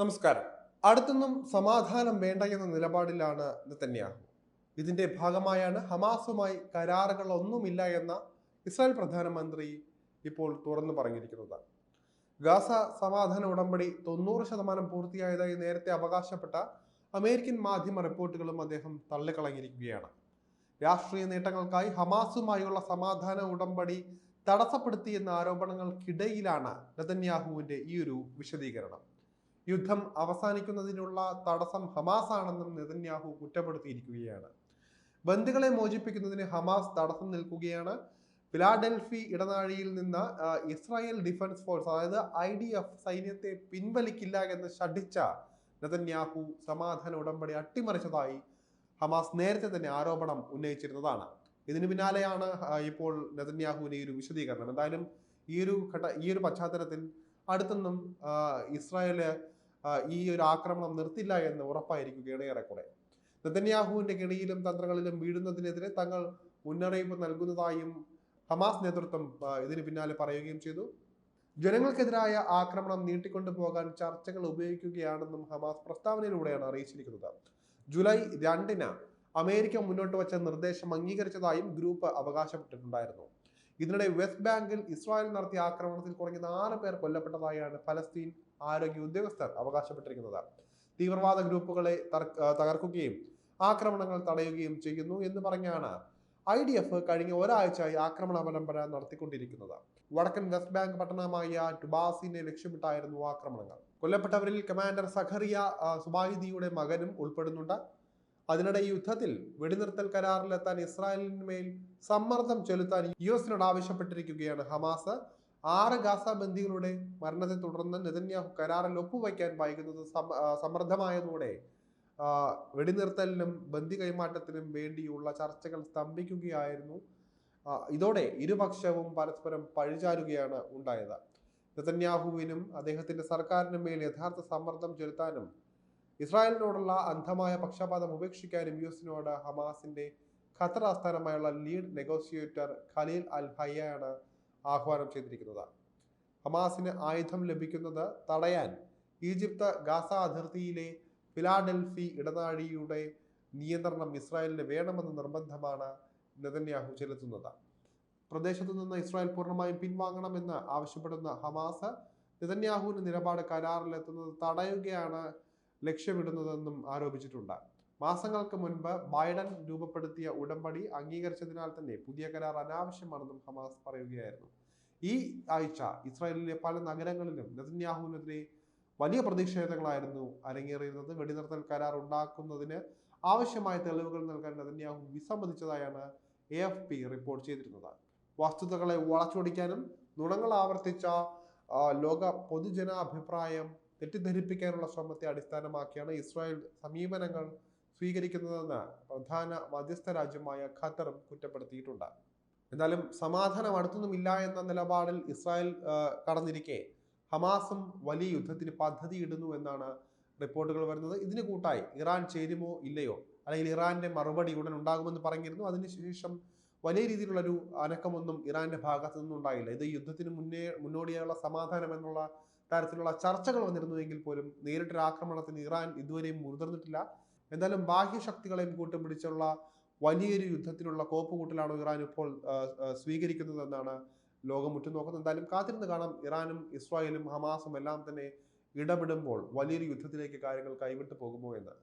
നമസ്കാരം. അടുത്തൊന്നും സമാധാനം വേണ്ട എന്ന നിലപാടിലാണ് നെതന്യാഹു. ഇതിന്റെ ഭാഗമായാണ് ഹമാസുമായി കരാറുകളൊന്നുമില്ല എന്ന ഇസ്രായേൽ പ്രധാനമന്ത്രി ഇപ്പോൾ തുറന്നു പറഞ്ഞിരിക്കുന്നത്. ഗാസ സമാധാന ഉടമ്പടി തൊണ്ണൂറ് ശതമാനം പൂർത്തിയായതായി നേരത്തെ അവകാശപ്പെട്ട അമേരിക്കൻ മാധ്യമ റിപ്പോർട്ടുകളും അദ്ദേഹം തള്ളിക്കളഞ്ഞിരിക്കുകയാണ്. രാഷ്ട്രീയ നേട്ടങ്ങൾക്കായി ഹമാസുമായുള്ള സമാധാന ഉടമ്പടി തടസ്സപ്പെടുത്തിയെന്ന ആരോപണങ്ങൾക്കിടയിലാണ് നെതന്യാഹുവിന്റെ ഈ ഒരു വിശദീകരണം. യുദ്ധം അവസാനിക്കുന്നതിനുള്ള തടസ്സം ഹമാസ് ആണെന്നും നെതന്യാഹു കുറ്റപ്പെടുത്തിയിരിക്കുകയാണ്. ബന്ധുക്കളെ മോചിപ്പിക്കുന്നതിന് ഹമാസ് തടസ്സം നിൽക്കുകയാണ്. ഫിലാഡൽഫി ഇടനാഴിയിൽ നിന്ന് ഇസ്രായേൽ ഡിഫൻസ് ഫോഴ്സ് അതായത് ഐ ഡി എഫ് സൈന്യത്തെ പിൻവലിക്കില്ല എന്ന് ശഠിച്ച നെതന്യാഹു സമാധാന ഉടമ്പടി അട്ടിമറിച്ചതായി ഹമാസ് നേരത്തെ തന്നെ ആരോപണം ഉന്നയിച്ചിരുന്നതാണ്. ഇതിന് പിന്നാലെയാണ് ഇപ്പോൾ നെതന്യാഹുവിന് ഈ ഒരു വിശദീകരണം. എന്തായാലും ഈ ഒരു ഘട്ട ഈ ഒരു പശ്ചാത്തലത്തിൽ അടുത്തൊന്നും ഇസ്രായേൽ ഈ ഒരു ആക്രമണം നിർത്തില്ല എന്ന് ഉറപ്പായിരിക്കുകയാണ് ഏറെക്കുറെ നെതന്യാഹുവിന്റെ കെണിയിലും തന്ത്രങ്ങളിലും വീഴുന്നതിനെതിരെ തങ്ങൾ മുന്നറിയിപ്പ് നൽകുന്നതായും ഹമാസ് നേതൃത്വം ഇതിന് പിന്നാലെ പറയുകയും ചെയ്തു. ജനങ്ങൾക്കെതിരായ ആക്രമണം നീട്ടിക്കൊണ്ടു പോകാൻ ചർച്ചകൾ ഉപയോഗിക്കുകയാണെന്നും ഹമാസ് പ്രസ്താവനയിലൂടെയാണ് അറിയിച്ചിരിക്കുന്നത്. ജൂലൈ രണ്ടിന് അമേരിക്ക മുന്നോട്ട് വച്ച നിർദ്ദേശം അംഗീകരിച്ചതായും ഗ്രൂപ്പ് അവകാശപ്പെട്ടിട്ടുണ്ടായിരുന്നു. ഇതിനിടെ വെസ്റ്റ് ബാങ്കിൽ ഇസ്രായേൽ നടത്തിയ ആക്രമണത്തിൽ കുറഞ്ഞ നാല് പേർ കൊല്ലപ്പെട്ടതായാണ് ഫലസ്തീൻ ആരോഗ്യ ഉദ്യോഗസ്ഥർ അവകാശപ്പെട്ടിരിക്കുന്നത്. തീവ്രവാദ ഗ്രൂപ്പുകളെ തകർക്കുകയും ആക്രമണങ്ങൾ തടയുകയും ചെയ്യുന്നു എന്ന് പറഞ്ഞാണ് ഐ ഡി എഫ് കഴിഞ്ഞ ഒരാഴ്ചയായി ആക്രമണ പരമ്പര നടത്തിക്കൊണ്ടിരിക്കുന്നത്. വടക്കൻ വെസ്റ്റ് ബാങ്ക് പട്ടണമായ ടുബാസിനെ ലക്ഷ്യമിട്ടായിരുന്നു ആക്രമണങ്ങൾ. കൊല്ലപ്പെട്ടവരിൽ കമാൻഡർ സഖറിയ സുബായിദിയുടെ മകനും ഉൾപ്പെടുന്നുണ്ട്. അതിനിടെ യുദ്ധത്തിൽ വെടിനിർത്തൽ കരാറിലെത്താൻ ഇസ്രായേലിന്മേൽ സമ്മർദ്ദം ചെലുത്താൻ യു എസിനോട് ആവശ്യപ്പെട്ടിരിക്കുകയാണ് ഹമാസ്. ആറ് ഗാസ ബന്ധികളുടെ മരണത്തെ തുടർന്ന് നെതന്യാഹു കരാറിൽ ഒപ്പുവയ്ക്കാൻ ആ, സമ്മർദ്ദമായതോടെ വെടിനിർത്തലിനും ബന്ദി കൈമാറ്റത്തിനും വേണ്ടിയുള്ള ചർച്ചകൾ സ്തംഭിക്കുകയായിരുന്നു. ഇതോടെ ഇരുപക്ഷവും പരസ്പരം പഴിചാരുകയാണ് ഉണ്ടായത്. നെതന്യാഹുവിനും അദ്ദേഹത്തിന്റെ സർക്കാരിനും മേൽ യഥാർത്ഥ സമ്മർദ്ദം ചെലുത്താനും ഇസ്രായേലിനോടുള്ള അന്ധമായ പക്ഷപാതം ഉപേക്ഷിക്കാനും യു എസിനോട് ഹമാസിന്റെ ഖത്തർ ആസ്ഥാനമായുള്ള ലീഡ് നെഗോസിയേറ്റർ ഖലീൽ അൽ ഹയ്യാണ് ആഹ്വാനം ചെയ്തിരിക്കുന്നത്. ഹമാസിന് ആയുധം ലഭിക്കുന്നത് തടയാൻ ഈജിപ്ത് ഗാസ അതിർത്തിയിലെ ഫിലാഡൽഫി ഇടനാഴിയുടെ നിയന്ത്രണം ഇസ്രായേലിന് വേണമെന്ന നിർബന്ധമാണ് നെതന്യാഹു ചെലുത്തുന്നത്. പ്രദേശത്തു നിന്ന് ഇസ്രായേൽ പൂർണമായും പിൻവാങ്ങണമെന്ന് ആവശ്യപ്പെടുന്ന ഹമാസ് നെതന്യാഹുവിന്റെ നിലപാട് കരാറിലെത്തുന്നത് തടയുകയാണ് ലക്ഷ്യമിടുന്നതെന്നും ആരോപിച്ചിട്ടുണ്ട്. മാസങ്ങൾക്ക് മുൻപ് ബൈഡൻ രൂപപ്പെടുത്തിയ ഉടമ്പടി അംഗീകരിച്ചതിനാൽ തന്നെ പുതിയ കരാർ അനാവശ്യമാണെന്നും ഹമാസ് പറയുകയായിരുന്നു. ഈ ആഴ്ച ഇസ്രായേലിലെ പല നഗരങ്ങളിലും നെതന്യാഹുവിനെതിരെ വലിയ പ്രതിഷേധങ്ങളായിരുന്നു അരങ്ങേറിയിരുന്നത്. വെടിനിർത്തൽ കരാർ ഉണ്ടാക്കുന്നതിന് ആവശ്യമായ തെളിവുകൾ നൽകാൻ നെതന്യാഹു വിസമ്മതിച്ചതായാണ് എ എഫ് പി റിപ്പോർട്ട് ചെയ്തിരുന്നത്. വസ്തുതകളെ വളച്ചൊടിക്കാനും നുണങ്ങൾ ആവർത്തിച്ച ലോക പൊതുജനാഭിപ്രായം തെറ്റിദ്ധരിപ്പിക്കാനുള്ള ശ്രമത്തെ അടിസ്ഥാനമാക്കിയാണ് ഇസ്രായേൽ സമീപനങ്ങൾ സ്വീകരിക്കുന്നതെന്ന് പ്രധാന മധ്യസ്ഥ രാജ്യമായ ഖത്തറും കുറ്റപ്പെടുത്തിയിട്ടുണ്ട്. എന്നാലും സമാധാനം അടുത്തൊന്നുമില്ല എന്ന നിലപാടിൽ ഇസ്രായേൽ കടന്നിരിക്കെ ഹമാസും വലിയ യുദ്ധത്തിന് പദ്ധതിയിടുന്നു എന്നാണ് റിപ്പോർട്ടുകൾ വരുന്നത്. ഇതിന് കൂട്ടായി ഇറാൻ ചേരുമോ ഇല്ലയോ? അല്ലെങ്കിൽ ഇറാന്റെ മറുപടി ഉടൻ ഉണ്ടാകുമെന്ന് പറഞ്ഞിരുന്നു. അതിനുശേഷം വലിയ രീതിയിലുള്ള ഒരു അനക്കമൊന്നും ഇറാന്റെ ഭാഗത്തു നിന്നും ഉണ്ടായില്ല ഇത് യുദ്ധത്തിന് മുന്നേ മുന്നോടിയായുള്ള സമാധാനം എന്നുള്ള തരത്തിലുള്ള ചർച്ചകൾ വന്നിരുന്നുവെങ്കിൽ പോലും നേരിട്ടൊരു ആക്രമണത്തിന് ഇറാൻ ഇതുവരെയും മുതിർന്നിട്ടില്ല. എന്തായാലും ബാഹ്യശക്തികളെയും കൂട്ടുപിടിച്ചുള്ള വലിയൊരു യുദ്ധത്തിനുള്ള കോപ്പുകൂട്ടലാണോ ഇറാൻ ഇപ്പോൾ സ്വീകരിക്കുന്നതെന്നാണ് ലോകം ഉറ്റുനോക്കുന്നത്. എന്തായാലും കാത്തിരുന്ന് കാണാം. ഇറാനും ഇസ്രായേലും ഹമാസും എല്ലാം തന്നെ ഇടപെടുമ്പോൾ വലിയൊരു യുദ്ധത്തിലേക്ക് കാര്യങ്ങൾ കൈവിട്ടു പോകുമോ എന്ന്.